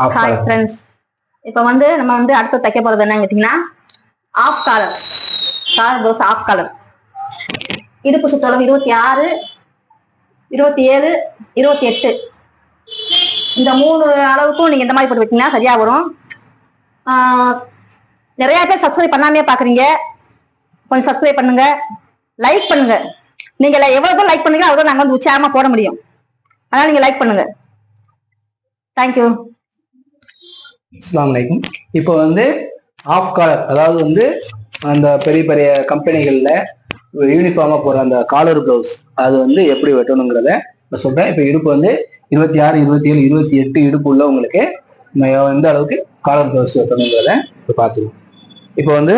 Hi friends இப்போ வந்து நம்ம வந்து அடுத்து தைக்க போறது என்னன்னு கேட்டிங்கன்னா half collar collar blouse half collar இடுப்பு சுற்றளவு இருபத்தி ஆறு இருபத்தி ஏழு இருபத்தி எட்டு. இந்த மூணு அளவுக்கும் நீங்க இந்த மாதிரி போட்டு வைத்தீங்கன்னா சரியா வரும். நிறைய பேர் சப்ஸ்கிரைப் பண்ணாமே பாக்குறீங்க. கொஞ்சம் சப்ஸ்கிரைப் பண்ணுங்க. லைக் பண்ணுங்க. நீங்க எவ்வளவு லைக் பண்ணுங்க அவ்வளவு நாங்க வந்து உற்சாகமா போட முடியும். அதனால நீங்க லைக் பண்ணுங்க. தேங்க்யூ இஸ்லாம் அலைக்கும். இப்போ வந்து ஆஃப் காலர் அதாவது வந்து அந்த பெரிய பெரிய கம்பெனிகளில் யூனிஃபார்மாக போகிற அந்த காலர் ப்ளவுஸ் அது வந்து எப்படி வெட்டணுங்கிறத நான் சொல்கிறேன் இப்போ இடுப்பு வந்து இருபத்தி ஆறு இருபத்தி ஏழு இருபத்தி எட்டு இடுப்பு உள்ளவங்களுக்கு எந்த அளவுக்கு காலர் ப்ளவுஸ் வெட்டணுங்கிறத இப்போ பார்த்துக்குவோம் இப்போ வந்து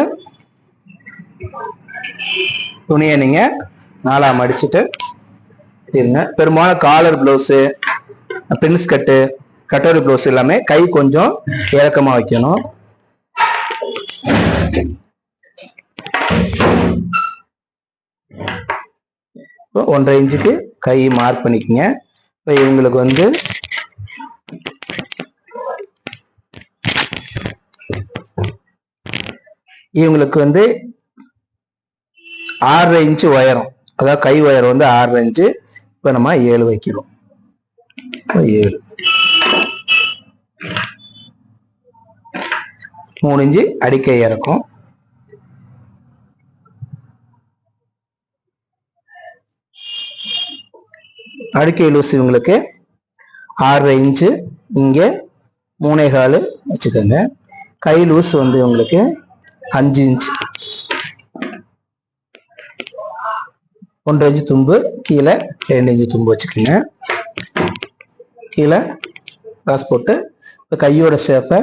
துணியை நீங்கள் நாலாக மடிச்சுட்டு இருங்க பெரும்பாலும் collar blouse prince katori blouse எல்லாமே கை கொஞ்சம் இறக்கமாக வைக்கணும். இப்போ ஒன்றரை இன்ச்சுக்கு கை மார்க் பண்ணிக்கங்க. இப்போ இவங்களுக்கு வந்து இவங்களுக்கு வந்து ஆறரை இன்ச்சு உயரம். அதாவது கை உயரம் வந்து ஆறரை இன்ச்சு. இப்போ நம்ம ஏழு வைக்கிறோம். ஏழு. மூணு இன்ச்சு அடிக்கை இறக்கும். அடிக்கை லூஸ் இவங்களுக்கு ஆறரை இன்ச்சு. இங்கே மூணே கால் வச்சுக்கோங்க. கை லூஸ் வந்து உங்களுக்கு அஞ்சு இன்ச் ஒன்றரை இன்ச்சு தும்பு கீழே ரெண்டு இன்ச்சு தும்பு வச்சுக்கோங்க. கீழே கிராஸ் போட்டு இப்போ கையோட ஷேப்பை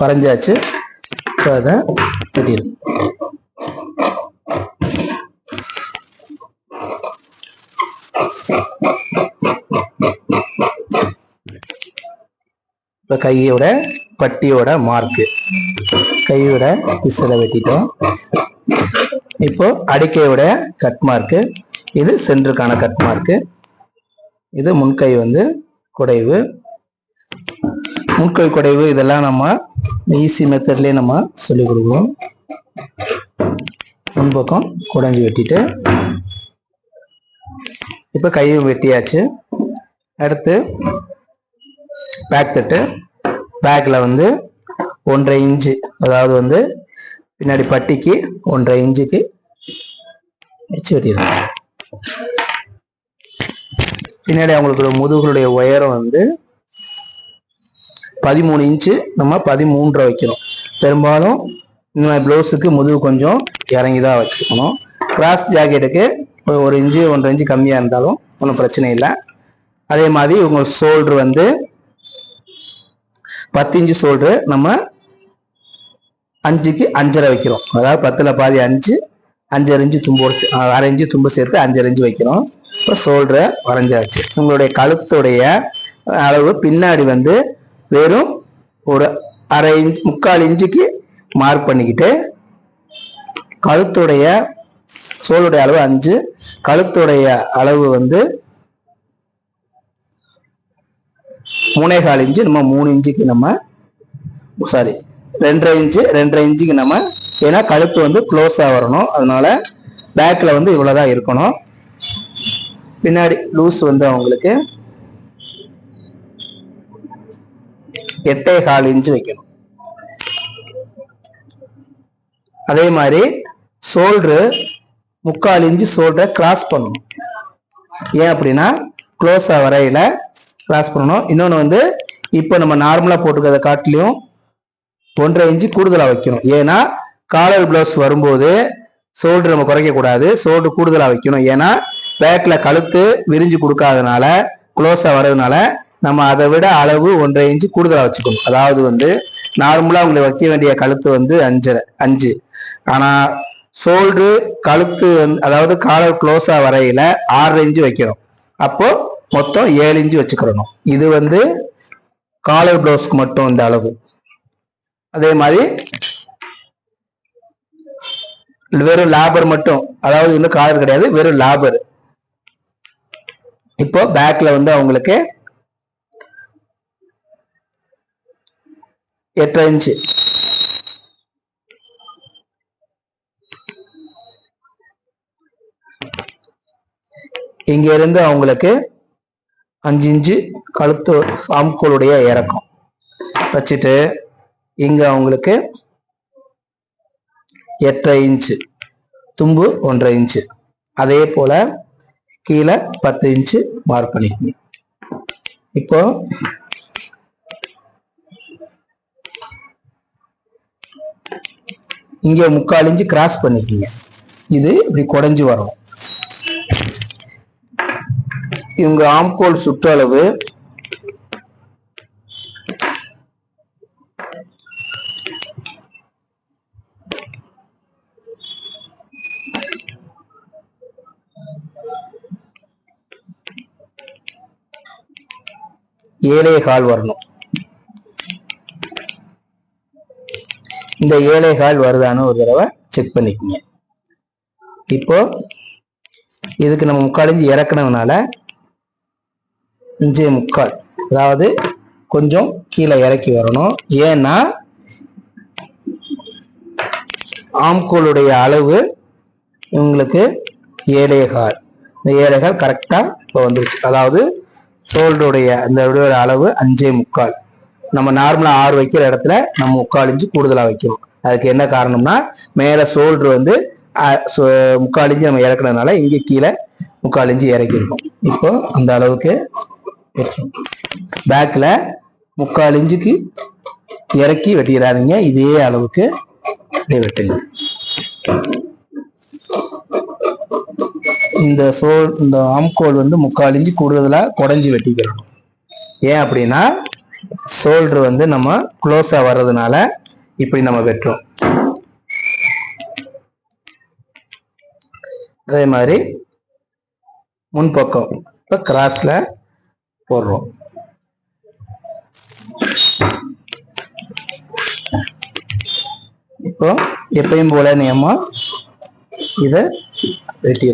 வரைஞ்சாச்சு இப்போ அதை இப்போ கையோட பட்டியோட மார்க்கு கையோட பிசலை வெட்டிட்டோம். இப்போ அடிக்கையோட கட் மார்க்கு இது சென்டருக்கான கட் மார்க்கு இது முன்கை வந்து குடைவு. மூக்கை குடைவு இதெல்லாம் நம்ம ஈஸி மெத்தட்லேயே நம்ம சொல்லிக் கொடுக்குறோம் முன்பக்கம் குடைஞ்சி வெட்டிட்டு இப்போ கையும் வெட்டியாச்சு. அடுத்து பேக் தட்டு. பேக்கில் வந்து ஒன்றரை இன்ச்சு அதாவது வந்து பின்னாடி பட்டிக்கு ஒன்றரை இன்ச்சுக்கு வச்சு வெட்டிடுறோம் பின்னாடி அவங்களுக்கு முதுகுடைய உயரம் வந்து பதிமூணு இன்ச்சு நம்ம பதிமூன்றரை வைக்கணும். பெரும்பாலும் இந்த மாதிரி ப்ளவுஸுக்கு முதுகு கொஞ்சம் இறங்கி தான் வச்சுக்கணும். கிராஸ் ஜாக்கெட்டுக்கு ஒரு இன்ச்சு ஒன்றரை இன்ச்சு கம்மியாக இருந்தாலும் ஒன்றும் பிரச்சனை இல்லை. அதே மாதிரி உங்க ஷோல்டர் வந்து பத்து இன்ச்சு ஷோல்டர் நம்ம அஞ்சுக்கு அஞ்சரை வைக்கிறோம். அதாவது பத்தில் பாதி அஞ்சு அஞ்சரை இன்ச்சு தும்போடு அரை இன்ச்சு தும்பு சேர்த்து அஞ்சரை இன்ச்சு வைக்கிறோம். இப்போ ஷோல்டரை வரைஞ்சாச்சு. உங்களுடைய கழுத்துடைய அளவு பின்னாடி வந்து வெறும் ஒரு அரை இன்ச் முக்கால் இன்ச்சுக்கு மார்க் பண்ணிக்கிட்டு கழுத்துடைய சோளுடைய அளவு அஞ்சு கழுத்துடைய அளவு வந்து மூணே கால் இன்ச்சு நம்ம மூணு இன்ச்சுக்கு நம்ம சாரி ரெண்டரை இன்ச்சு ரெண்டரை இன்ச்சுக்கு நம்ம ஏன்னா கழுத்து வந்து க்ளோஸாக வரணும். அதனால பேக்கில் வந்து இவ்வளோதான் இருக்கணும். பின்னாடி லூஸ் வந்து அவங்களுக்கு எட்டே கால் இன்ச்சு வைக்கணும். அதே மாதிரி சோல்டரு முக்கால் இன்ச்சு சோல்டரை கிராஸ் பண்ணணும். ஏன் அப்படின்னா க்ளோஸ் வரையில கிராஸ் பண்ணணும். இன்னொன்று வந்து இப்போ நம்ம நார்மலாக போட்டுக்கிறத காட்டிலையும் ஒன்றரை இன்ச்சு கூடுதலாக வைக்கணும். ஏன்னா காலர் ப்ளவுஸ் வரும்போது சோல்டு நம்ம குறைக்கக்கூடாது. கூடாது கூடுதலாக வைக்கணும். ஏன்னா பேக்கில் கழுத்து விரிஞ்சு கொடுக்காதனால க்ளோஸாக வர்றதுனால நம்ம அதை விட அளவு ஒன்றரை இன்ச்சு கூடுதலாக வச்சுக்கணும். அதாவது வந்து நார்மலாக உங்களுக்கு வைக்க வேண்டிய கழுத்து வந்து அஞ்சரை அஞ்சு. ஆனால் ஷோல்டரு கழுத்து வந்து- அதாவது காலர் க்ளோஸாக வரையில ஆறரை இன்ச்சு வைக்கிறோம் அப்போது மொத்தம் ஏழு இன்ச்சு வச்சுக்கிறணும். இது வந்து காலர் ப்ளவுஸ்க்கு மட்டும் இந்த அளவு. அதே மாதிரி வெறும் லேபர் மட்டும் அதாவது வந்து காலர் கிடையாது வெறும் லேபர் இப்போ பேக்ல வந்து அவங்களுக்கு எட்டரை இன்ச்சு இங்க இருந்து அவங்களுக்கு அஞ்சு இன்ச்சு கழுத்து சாம்கோளுடைய இறக்கம். வச்சுட்டு இங்க அவங்களுக்கு எட்டரை இன்ச்சு தும்பு ஒன்றரை இன்ச்சு அதே போல கீழே பத்து இன்ச்சு மார்க் பண்ணிக்கணும் இப்போ இங்க முக்கால் இன்ச்சு கிராஸ் பண்ணிக்கங்க. இது இப்படி குடைஞ்சு வரும். இவங்க ஆம்கோல் சுற்றளவு ஏழே கால் வரணும். இந்த ஏழே கால் வருதான்னு ஒரு தடவை செக் பண்ணிக்கோங்க. இப்போ இதுக்கு நம்ம முக்காலஞ்சு இஞ்சி இறக்குனதுனால அஞ்சே முக்கால். அதாவது கொஞ்சம் கீழே இறக்கி வரணும். ஏன்னா ஆம்கோளுடைய அளவு இவங்களுக்கு ஏழேகால் இந்த ஏழேகால் கரெக்டாக இப்போ வந்துருச்சு. அதாவது சோல்டுடைய அந்த அளவு அஞ்சே முக்கால். நம்ம நார்மலாக ஆறு வைக்கிற இடத்துல நம்ம முக்கால் இன்ச்சு கூடுதலாக வைக்கிறோம் அதுக்கு என்ன காரணம்னா மேலே சோல்ட்ரு வந்து அஹ், முக்கால் இன்ச்சு நம்ம இறக்குனதுனால இங்கே கீழே முக்கால் இன்ச்சு இறக்கிருக்கோம் இப்போ அந்த அளவுக்கு பேக்கில் முக்கால் இன்ச்சுக்கு இறக்கி வெட்டிடாதீங்க. இதே அளவுக்கு வெட்டுங்க. இந்த சோல் இந்த ஆம்கோல் வந்து முக்கால் இன்ச்சு கூடுதலாக குடஞ்சி வெட்டிக்கிறோம். ஏன் அப்படின்னா ஷோல்டர் வந்து நம்ம க்ளோஸா வர்றதுனால இப்படி நம்ம வெட்டுறோம். அதே மாதிரி முன்பக்கம் இப்போ கிராஸில் போடுறோம். இப்போ எப்பயும் போல நியமா இதை வெட்டி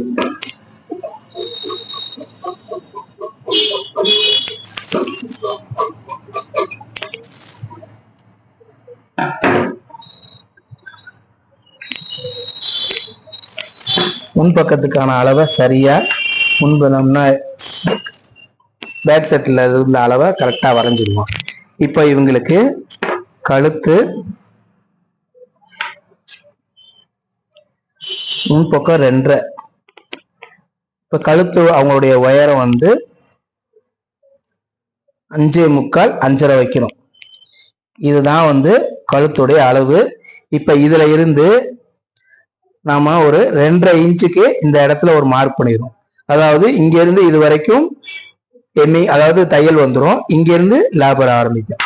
முன்பக்கத்துக்கான அளவை சரியா முன்பு பேக் செட்டில் உள்ள அளவை கரெக்டாக வரைஞ்சிருவோம். இப்போ இவங்களுக்கு கழுத்து முன்பக்கம் ரெண்டரை. இப்போ கழுத்து அவங்களுடைய உயரம் வந்து அஞ்சே முக்கால் அஞ்சரை வைக்கணும். இதுதான் வந்து கழுத்துடைய அளவு. இப்ப இதுல இருந்து நாம ஒரு ரெண்டரை இன்ச்சுக்கு இந்த இடத்துல ஒரு மார்க் பண்ணிடுவோம் அதாவது இங்கேருந்து இது வரைக்கும் எண்ணி அதாவது தையல் வந்துடும் இங்கேருந்து லேபர் ஆரம்பிக்கும்.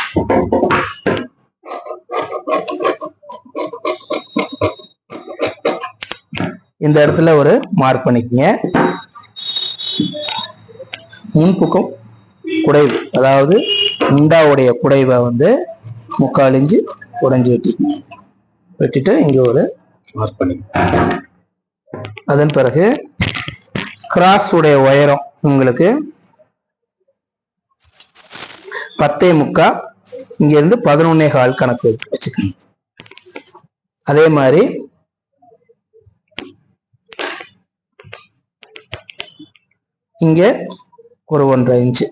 இந்த இடத்துல ஒரு மார்க் பண்ணிக்கங்க. முன்புக்கும் குடைவு அதாவது உண்டாவுடைய குடைவை வந்து முக்கால் இஞ்சு உடைஞ்சு வெட்டிக்கங்க வெட்டிட்டு இங்கே ஒரு மார்க் பண்ணிக்கங்க அதன் பிறகு கிராஸ் உடைய உயரம் உங்களுக்கு பத்தே முக்கா இங்க இருந்து பதினொன்னே கால் கணக்கு வச்சு வச்சுக்கணும். அதே மாதிரி இங்க ஒரு ஒன்றரை இன்ச்சு.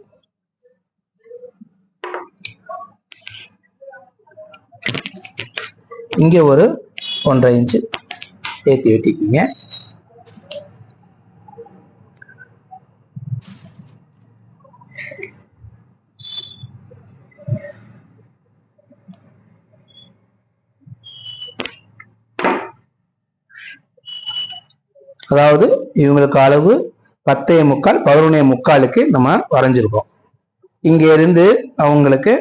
இங்க ஒரு ஒன்றரை இன்ச்சு ஏத்தி வெட்டிக்கிங்க. அதாவது இவங்களுக்கு அளவு பத்தே முக்கால் பதினொன்னே முக்காலுக்கு நம்ம வரைஞ்சிருக்கோம். இங்க இருந்து அவங்களுக்கு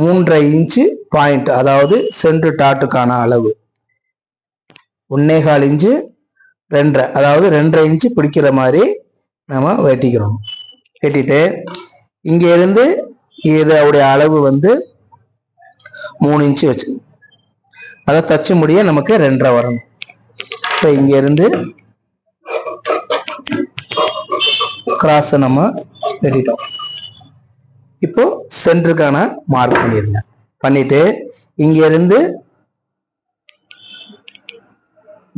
மூன்றரை இன்ச்சு பாயிண்ட் அதாவது சென்று டாட்டுக்கான அளவு. ஒன்னேகால் இன்ச்சு ரெண்டரை அதாவது ரெண்டரை இன்ச்சு பிடிக்கிற மாதிரி நம்ம வெட்டிக்கிறோம். வெட்டிட்டு இங்கேருந்து இதோடைய அளவு வந்து மூணு இன்ச்சு வச்சு அதை தச்சு முடிய நமக்கு ரெண்டரை வரணும். இப்போ இங்கேருந்து கிராஸை நம்ம வெட்டிட்டோம். இப்போ சென்டருக்கான மார்க் பண்ணிடுங்க பண்ணிட்டு இங்கேருந்து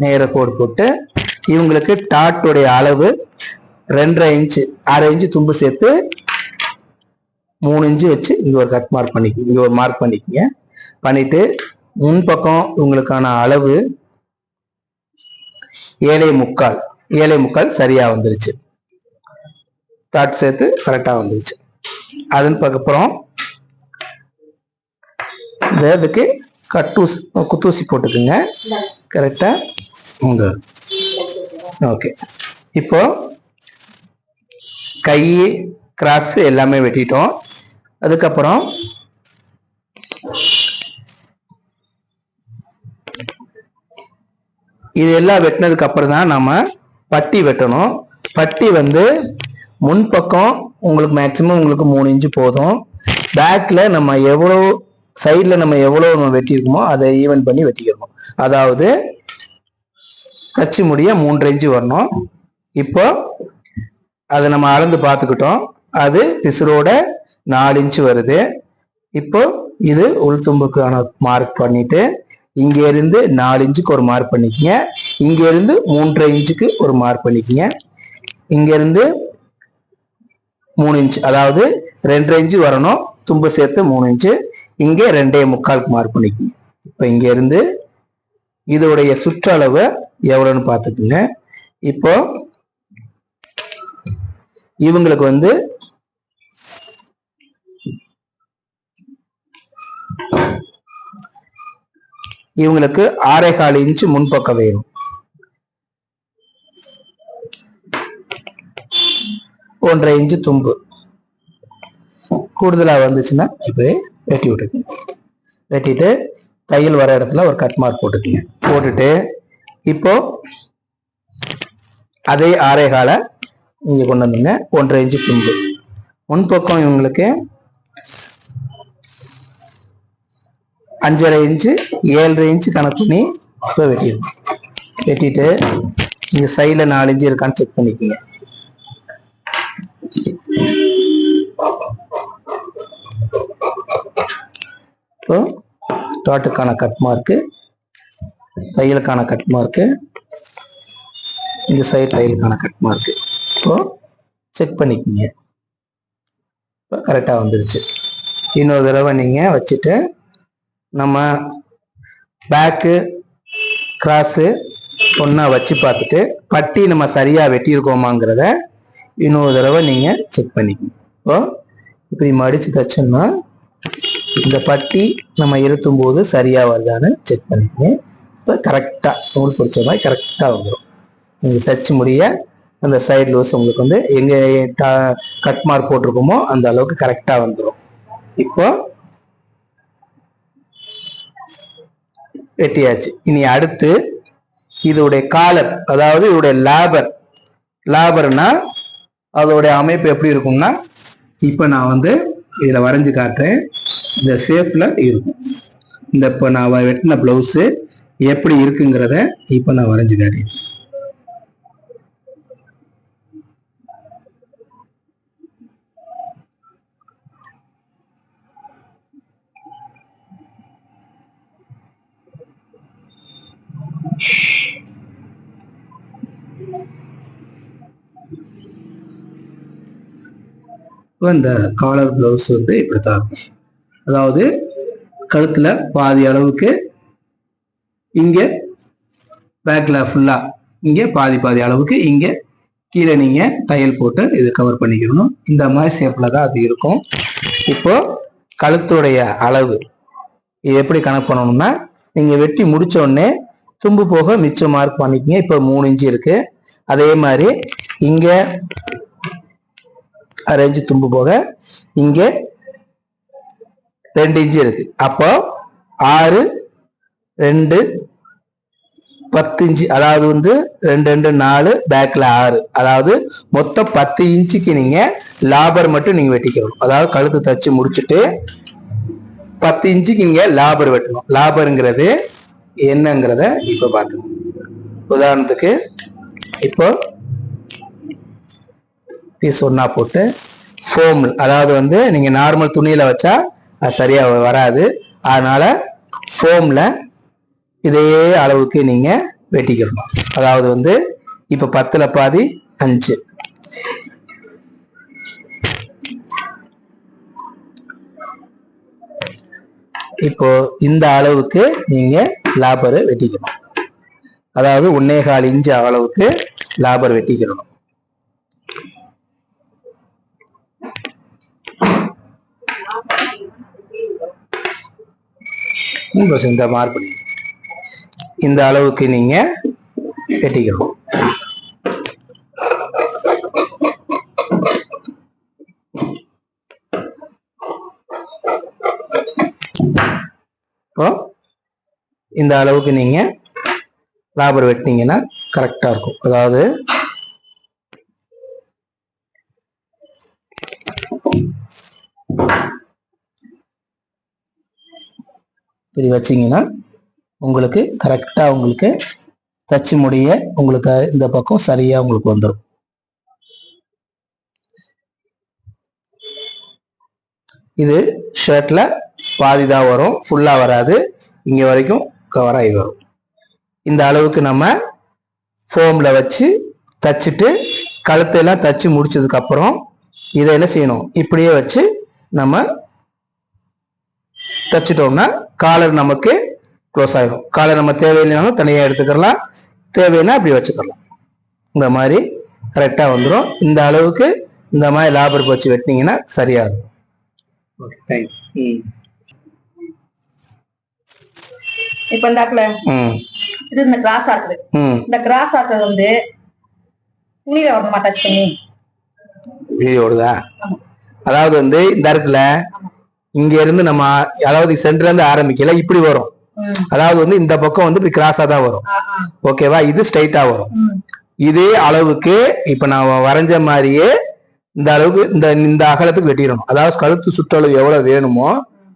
நேர கோடு போட்டு இவங்களுக்கு டாட்டுடைய அளவு ரெண்டரை இன்ச்சு அரை இன்ச்சு தும்பு சேர்த்து மூணு இன்ச்சு வச்சு இங்கே ஒரு கட் மார்க் பண்ணிக்க இங்கே ஒரு மார்க் பண்ணிக்கங்க. பண்ணிட்டு முன்பக்கம் இவங்களுக்கான அளவு ஏழை முக்கால். ஏழை முக்கால் சரியா வந்துருச்சு. டாட் சேர்த்து கரெக்டாக வந்துருச்சு. அதன் அப்புறம் இந்த இதுக்கு கட்டூசி குத்தூசி போட்டுக்குங்க. கரெக்டாக உங்க. ஓகே இப்போ கை கிராஸ் எல்லாமே வெட்டிட்டோம். அதுக்கப்புறம் இது எல்லாம் வெட்டினதுக்கு அப்புறம் தான் நம்ம பட்டி வெட்டணும். பட்டி வந்து முன்பக்கம் உங்களுக்கு மேக்சிமம் உங்களுக்கு மூணு இன்ச்சு போதும். பேக்கில் நம்ம எவ்வளோ சைடில் நம்ம எவ்வளோ நம்ம வெட்டியிருக்கோமோ அதை ஈவெண்ட் பண்ணி வெட்டிக்கிறோம் அதாவது கச்சி முடிய மூன்று இன்ச்சு வரணும். இப்போ அதை நம்ம அளந்து பார்த்துக்கிட்டோம். அது பிசுரோட நாலு இன்ச்சு வருது. இப்போ இது உள்தும்புக்கான மார்க் பண்ணிட்டு இங்க இருந்து நாலு இன்ச்சுக்கு ஒரு மார்க் பண்ணிக்கங்க. இங்க இருந்து மூன்றரை இன்ச்சுக்கு ஒரு மார்க் பண்ணிக்கங்க. இங்க இருந்து மூணு இன்ச் அதாவது ரெண்டரை இன்ச்சு வரணும். தும்பு சேர்த்து மூணு இன்ச்சு. இங்கே ரெண்டே முக்காலுக்கு மார்க் பண்ணிக்கங்க. இப்போ இங்க இருந்து இதோடைய சுற்றளவு எவ்வளோன்னு பார்த்துக்குங்க. இப்போ இவங்களுக்கு வந்து இவங்களுக்கு ஆறே கால் இன்ச்சு முன்பக்கம் வேணும். ஒன்றரை இன்ச்சு தும்பு. கூடுதலா வந்துச்சுன்னா இப்படியே வெட்டி விட்டுக்குங்க வெட்டிட்டு தையல் வர இடத்துல ஒரு கட் மார்க் போட்டுக்குங்க. போட்டுட்டு இப்போ அதே ஆரே காலை இங்க கொண்டு வந்துங்க ஒன்றரை இன்ச்சு தும்பு முன்பக்கம் இவங்களுக்கு அஞ்சரை இன்ச்சு ஏழரை இன்ச்சு கணக்கு பண்ணி இப்போ வெட்டிடும் வெட்டிட்டு இங்கே சைடில் நாலு இன்ச்சு இருக்கான்னு செக் பண்ணிக்கோங்க. இப்போ டாட்டுக்கான கட் மார்க்கு தையலுக்கான கட் மார்க்கு இந்த சைடு தையலுக்கான கட் மார்க்கு இப்போ செக் பண்ணிக்கோங்க. இப்போ கரெக்டாக வந்துருச்சு. இன்னொரு தடவை நீங்கள் வச்சுட்டு நம்ம பேக்கு கிராஸு ஒன்றா வச்சு பார்த்துட்டு பட்டி நம்ம சரியாக வெட்டியிருக்கோமாங்கிறத இன்னொரு தடவை நீங்கள் செக் பண்ணிக்கணும் இப்போ இப்படி மடித்து தைச்சோம்னா இந்த பட்டி நம்ம இருத்தும் போது சரியாக வருதான்னு செக் பண்ணிக்கணும் இப்போ கரெக்டாக நூல் பிடிச்ச மாதிரி கரெக்டாக வந்துடும் நீங்கள் தச்சு முடிய அந்த சைடு லூஸ் உங்களுக்கு வந்து எங்கே கட் மார்க் போட்டிருக்கோமோ அந்த அளவுக்கு கரெக்டாக வந்துடும் இப்போ வெட்டியாச்சு. இனி அடுத்து இதோடைய காலர் அதாவது இதோடைய லேபர் லேபர்னா அதோடைய அமைப்பு எப்படி இருக்கும்னா இப்போ நான் வந்து இதில் வரைஞ்சு காட்டுறேன். இந்த ஷேப்பில் இருக்கும். இந்த இப்போ நான் வெட்டின ப்ளவுஸு எப்படி இருக்குங்கிறத இப்போ நான் வரைஞ்சு காட்டேன் இப்போ இந்த காலர் ப்ளவுஸ் வந்து இப்படித்தான் இருக்கும். அதாவது கழுத்துல பாதி அளவுக்கு இங்க பேக்ல ஃபுல்லா இங்க பாதி பாதி அளவுக்கு இங்க கீழே நீங்க தையல் போட்டு இது கவர் பண்ணிக்கணும். இந்த மாதிரி ஷேப்ல தான் அது இருக்கும். இப்போ கழுத்துடைய அளவு இது எப்படி கணக்கு பண்ணணும்னா நீங்க வெட்டி முடிச்ச உடனே தும்பு போக மிச்சம் மார்க் பண்ணிக்கிங்க. இப்போ மூணு இன்ச்சு இருக்கு. அதே மாதிரி இங்க அரை இன்ச்சு தும்பு போக இங்க ரெண்டு இன்ச்சு இருக்கு. அப்போ ஆறு ரெண்டு பத்து இன்ச்சு அதாவது வந்து ரெண்டு ரெண்டு நாலு பேக்கில் ஆறு. அதாவது மொத்தம் பத்து இன்ச்சுக்கு நீங்கள் லாபர் மட்டும் நீங்கள் வெட்டிக்கணும். அதாவது கழுத்து தச்சு முடிச்சுட்டு பத்து இன்ச்சுக்கு நீங்கள் லாபர் வெட்டணும். லாபருங்கிறது என்னங்கிறத இப்போ பார்த்துக்கணும் உதாரணத்துக்கு இப்போ பீஸ் ஒன்றா போட்டு ஃபோம் அதாவது வந்து நீங்கள் நார்மல் துணியில் வச்சா அது சரியாக வராது. அதனால் ஃபோமில் இதே அளவுக்கு நீங்கள் வெட்டிக்கிறணும். அதாவது வந்து இப்போ பத்தில் பாதி அஞ்சு. இப்போ இந்த அளவுக்கு நீங்க லாபரை வெட்டிக்கணும். அதாவது ஒன்னே கால் இன்ச்சு அளவுக்கு லாபர் வெட்டிக்கிறணும் இந்த மார்க் பண்ணி இந்த அளவுக்கு நீங்க வெட்டிக்கணும். இப்போ இந்த அளவுக்கு நீங்க லாபர் வெட்டினீங்கன்னா கரெக்டா இருக்கும். அதாவது இப்படி வச்சிங்கன்னா உங்களுக்கு கரெக்டாக உங்களுக்கு தச்சு முடிய உங்களுக்கு இந்த பக்கம் சரியாக உங்களுக்கு வந்துடும் இது ஷர்ட்டில் பாதி தான் வரும் ஃபுல்லாக வராது. இங்கே வரைக்கும் கவர் ஆகி வரும். இந்த அளவுக்கு நம்ம ஃபோமில் வச்சு தச்சுட்டு கழுத்தையெல்லாம் தச்சு முடிச்சதுக்கப்புறம் இதை என்ன செய்யணும்? இப்படியே வச்சு நம்ம தச்சிட்டோம்னா காலர் நமக்கு க்ளோஸ் ஆகிடும் காலர் நம்ம தேவையில்லைனாலும் தனியாக எடுத்துக்கலாம். தேவைன்னா அப்படி வச்சுக்கலாம். இந்த மாதிரி கரெக்டாக வந்துடும் இந்த அளவுக்கு இந்த மாதிரி லாபருக்கு வச்சு வெட்டினீங்கன்னா சரியா இருக்கும். ஓகே தேங்க்யூ இப்ப இந்த ஆக்குல ம். இது இந்த கிராஸ் ஆக்குது ம். இந்த கிராஸ் ஆக்குறது வந்து துணியில வரணுமா டச் பண்ணி. வீடியோ ஓடுதா. அதாவது வந்து இந்த இடத்துல இங்க இருந்து நம்ம அதாவது சென்டர்ல இருந்து ஆரம்பிக்கல இப்படி வரும். அதாவது வந்து இந்த பக்கம் வந்து இப்படி கிராஸா தான் வரும். ஓகேவா இது ஸ்ட்ரைட்டா வரும். இதே அளவுக்கு இப்ப நான் வரைஞ்ச மாதிரியே இந்த அளவுக்கு இந்த இந்த அகலத்துக்கு வெட்டிடணும் அதாவது கழுத்து சுற்றளவு எவ்வளவு வேணுமோ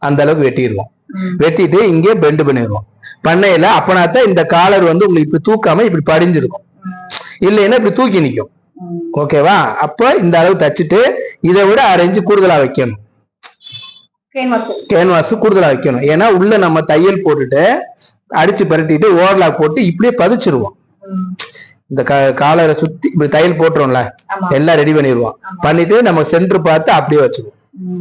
அந்த அளவுக்கு வெட்டிடுவோம். வெட்டிட்டு இங்கே பெண்ட் பண்ணிடுவோம் பண்ணையில அப்பனாத்தான் இந்த காலர் வந்து உங்களுக்கு இப்படி தூக்காம இப்படி படிஞ்சிருக்கும். இல்லைன்னா இப்படி தூக்கி நிக்கும் ம். ஓகேவா அப்ப இந்த அளவு தச்சுட்டு இதை விட அரை இன்ச்சு கூடுதலா வைக்கணும் கேன்வாஸ் கூடுதலா வைக்கணும். ஏன்னா உள்ள நம்ம தையல் போட்டுட்டு அடிச்சு பரட்டிட்டு ஓவர்லாக் போட்டு இப்படியே பதிச்சிருவோம். இந்த காலரை சுத்தி இப்படி தையல் போட்டுருவோம்ல எல்லாம் ரெடி பண்ணிடுவோம். பண்ணிட்டு நம்ம சென்டர் பார்த்து அப்படியே வச்சிருவோம்.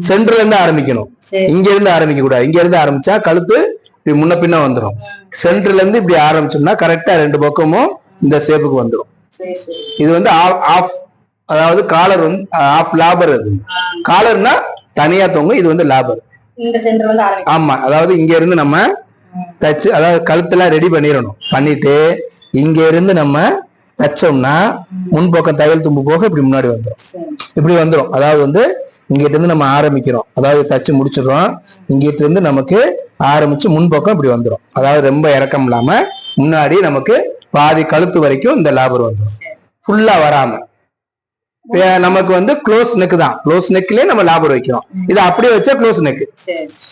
சென்டர்ல இருந்து ஆரம்பிக்கணும். இங்க இருந்து ஆரம்பிக்க கூடாது இங்க இருந்து ஆரம்பிச்சா கழுத்து இப்படி முன்ன பின்ன வந்துடும் சென்டர்ல இருந்து இப்படி ஆரம்பிச்சோம்னா கரெக்டா ரெண்டு பக்கமும் இந்த ஷேப்புக்கு வந்துடும் இது வந்து ஆஃப் அதாவது காலர் வந்து ஆஃப் லாபர் அது. காலர்னா தனியா தொங்கும். இது வந்து லாபர். ஆமா அதாவது இங்க இருந்து நம்ம தச்சு அதாவது கழுத்தெல்லாம் ரெடி பண்ணிடணும். பண்ணிட்டு இங்க இருந்து நம்ம தச்சோம்னா முன்பக்கம் தையல் தும்பு போக இப்படி முன்னாடி வந்துடும் இப்படி வந்துடும் அதாவது வந்து இங்கிட்ட இருந்து நம்ம ஆரம்பிக்கிறோம். அதாவது தச்சு முடிச்சிடுறோம். இங்கிட்ட இருந்து நமக்கு ஆரம்பிச்சு முன்பக்கம் இப்படி வந்துடும் அதாவது ரொம்ப இறக்கம் இல்லாம முன்னாடி நமக்கு பாதி கழுத்து வரைக்கும் இந்த லாபர் வந்துடும் ஃபுல்லா வராம. நமக்கு வந்து க்ளோஸ் நெக் தான். க்ளோஸ் நெக்லயே நம்ம லாபர் வைக்கிறோம். இது அப்படியே வச்சா க்ளோஸ் நெக்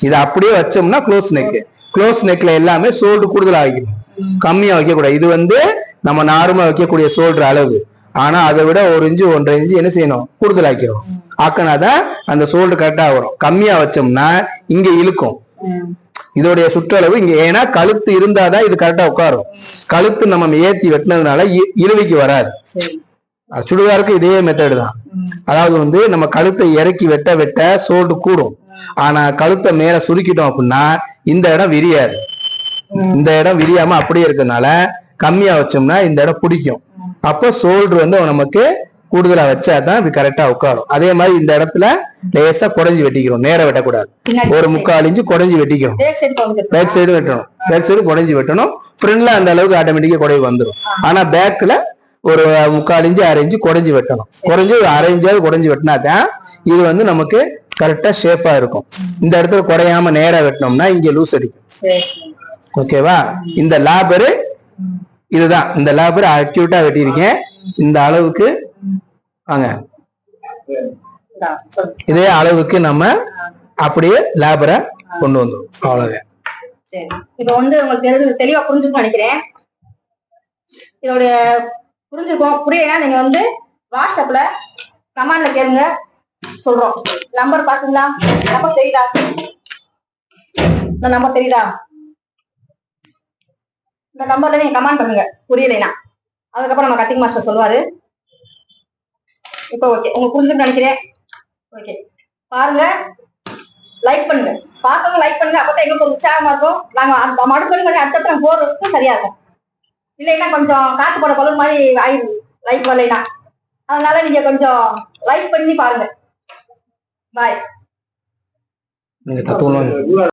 இது அப்படியே வச்சோம்னா க்ளோஸ் நெக் க்ளோஸ் நெக்ல எல்லாமே சோல்டு கூடுதலா வைக்கணும். கம்மியா வைக்க கூடாது இது வந்து நம்ம நார்மலா வைக்கக்கூடிய சோல்டர் அளவு. ஆனா அதை விட ஒரு இன்ச்சு ஒன்றரை இன்ச்சு என்ன செய்யணும்? கூடுதல் ஆக்கிறோம் ம். ஆக்கினாதான் அந்த சோல்டர் கரெக்டா வரும். கம்மியா வச்சோம்னா இங்க இழுக்கும். இதோடைய சுற்றளவு இங்க. ஏன்னா கழுத்து இருந்தாதான் இது கரெக்டா உட்காரும். கழுத்து நம்ம ஏத்தி வெட்டினதுனால இழுவைக்கு வராது. சுடிதாருக்கு இதே மெத்தடு தான். அதாவது வந்து நம்ம கழுத்தை இறக்கி வெட்ட வெட்ட சோல்டு கூடும். ஆனா கழுத்தை மேல சுருக்கிட்டோம் அப்படின்னா இந்த இடம் விரியாது. இந்த இடம் விரியாம அப்படியே இருக்கறனால கம்மியா வச்சோம்னா இந்த இடம் பிடிக்கும். அப்போ சோல்டர் வந்து நமக்கு கூடுதலா வச்சாதான் இது கரெக்டா உட்காரும். அதே மாதிரி இந்த இடத்துல லேசா குறைஞ்சி வெட்டிக்கிறோம். நேரா வெட்டக்கூடாது. ஒரு முக்கால் இன்ச்சு குறைஞ்சி வெட்டிக்கிறோம். பேக் சைடு வெட்டணும். பேக் சைடு குறைஞ்சி வெட்டணும். ஃப்ரண்ட்ல அந்த அளவுக்கு ஆட்டோமேட்டிக்கா குறைவு வந்துடும் ஆனா பேக்ல ஒரு முக்கால் இன்ச்சு அரை இன்ச்சு குறைஞ்சி வெட்டணும். குறைஞ்சி ஒரு அரை குறைஞ்சி வெட்டினா தான் இது வந்து நமக்கு கரெக்டா ஷேப்பா இருக்கும். இந்த இடத்துல குறையாம நேரா வெட்டினோம்னா இங்க லூஸ் அடிக்கும். ஓகேவா இந்த லேபரு. இதுதான். இந்த லேபர் அக்யூட்டா வெட்டியிருக்கேன். இந்த அளவுக்கு வாங்க. இதே அளவுக்கு நம்ம அப்படியே லேபரை கொண்டு வந்துடும் அவ்வளவுதான். இப்போ வந்து உங்களுக்கு தெரிஞ்சு தெளிவா புரிஞ்சுக்கணும்னு நினைக்கிறேன். இதோட புரிஞ்சிருக்கோம் புரியலைன்னா நீங்க வந்து வாட்ஸ்அப்ல கமாண்ட்ல கேளுங்க. சொல்றோம். நம்பர் பாத்தீங்களா? நம்பர் தெரியுதா? இந்த நம்பர் தெரியுதா? இந்த நம்பர்ல நீங்க கமெண்ட் பண்ணுங்க. புரியலைனா அதுக்கப்புறம் நம்ம கட்டிங் மாஸ்டர் சொல்லுவாரு. இப்போ ஓகே உங்களுக்கு புரிஞ்சுன்னு நினைக்கிறேன். ஓகே பாருங்க. லைக் பண்ணுங்க. பார்த்தவங்க லைக் பண்ணுங்க. அப்பதான் எங்களுக்கு ஒரு உற்சாகமா இருக்கும். நாங்க அடுத்த அடுத்த அடுத்தடுத்து போறதுக்கு சரியா இருக்கும். இல்லைன்னா கொஞ்சம் காத்து போட பலன் மாதிரி ஆயிடுது லைக் வரலைன்னா. அதனால நீங்க கொஞ்சம் லைக் பண்ணி பாருங்க. பாய் நீங்க தத்துவம்